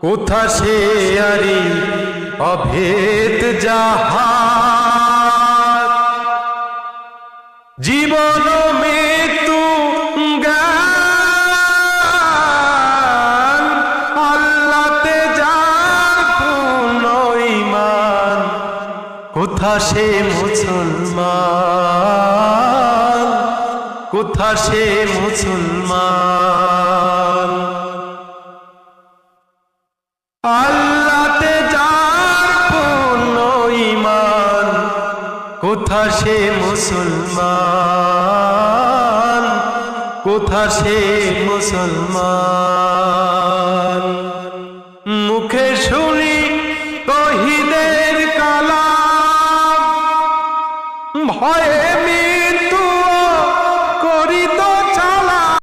কোথা সে আরি অভেদ যাহার? জীবন মৃত্যু জ্ঞান, আল্লাতে পূর্ণ কোথা সে মুসলমান? কোথা সে মুসলমান? আল্লাতে যার পূর্ণ ইমান কোথা সে মুসলমান? কোথা সে মুসলমান? মুখে শুনি তহিদের কালা ভয়